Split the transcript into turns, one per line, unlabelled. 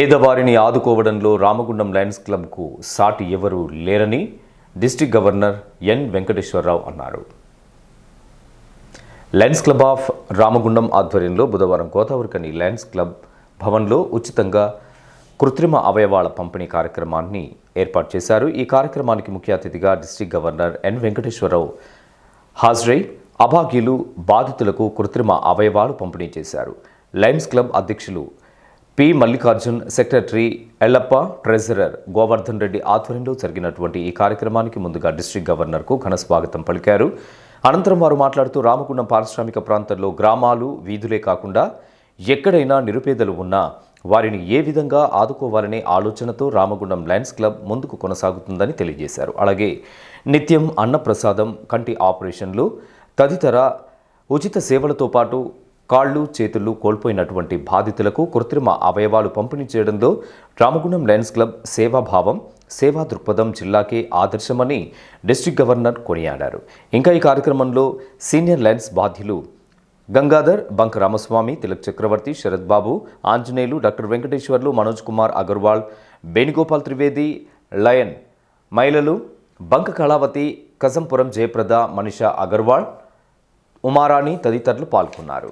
పేదవారిని ఆదుకోవడంలో రామగుండం లయన్స్ క్లబ్కు సాటి ఎవరూ లేరని డిస్టిక్ గవర్నర్ ఎన్ వెంకటేశ్వరరావు అన్నారు. లయన్స్ క్లబ్ ఆఫ్ రామగుండం ఆధ్వర్యంలో బుధవారం గోదావరికని లయన్స్ క్లబ్ భవన్లో ఉచితంగా కృత్రిమ అవయవాల పంపిణీ కార్యక్రమాన్ని ఏర్పాటు చేశారు. ఈ కార్యక్రమానికి ముఖ్య అతిథిగా డిస్టిక్ గవర్నర్ ఎన్ వెంకటేశ్వరరావు హాజరై అభాగ్యులు బాధితులకు కృత్రిమ అవయవాలు పంపిణీ చేశారు. లయన్స్ క్లబ్ అధ్యక్షులు P. Mallikarjun secretary Ellappa treasurer Govardhan Reddy ఆధ్వర్యంలో జరిగినటువంటి ఈ కార్యక్రమానికి ముందుగా డిస్టిక్ గవర్నర్కు ఘన స్వాగతం పలికారు. అనంతరం వారు మాట్లాడుతూ రామగుండం పారిశ్రామిక ప్రాంతంలో గ్రామాలు వీధులే కాకుండా ఎక్కడైనా నిరుపేదలు ఉన్నా వారిని ఏ విధంగా ఆదుకోవాలనే ఆలోచనతో రామగుండం లయన్స్ క్లబ్ ముందుకు కొనసాగుతుందని తెలియజేశారు. అలాగే నిత్యం అన్నప్రసాదం కంటి ఆపరేషన్లు తదితర ఉచిత సేవలతో పాటు కాళ్ళు చేతులు కోల్పోయినటువంటి బాధితులకు కృత్రిమ అవయవాలు పంపిణీ చేయడంలో రామగుణం లయన్స్ క్లబ్ సేవాభావం సేవా దృక్పథం జిల్లాకే ఆదర్శమని డిస్ట్రిక్ట్ గవర్నర్ కొనియాడారు. ఇంకా ఈ కార్యక్రమంలో సీనియర్ లయన్స్ బాధ్యులు గంగాధర్ బంక్ రామస్వామి తిలక్ చక్రవర్తి శరత్ బాబు ఆంజనేయులు డాక్టర్ వెంకటేశ్వర్లు మనోజ్ కుమార్ అగర్వాల్ వేణుగోపాల్ త్రివేది లయన్ మహిళలు బంక్ కళావతి కజంపురం జయప్రద మనిషా అగర్వాల్ ఉమారాణి తదితరులు పాల్గొన్నారు.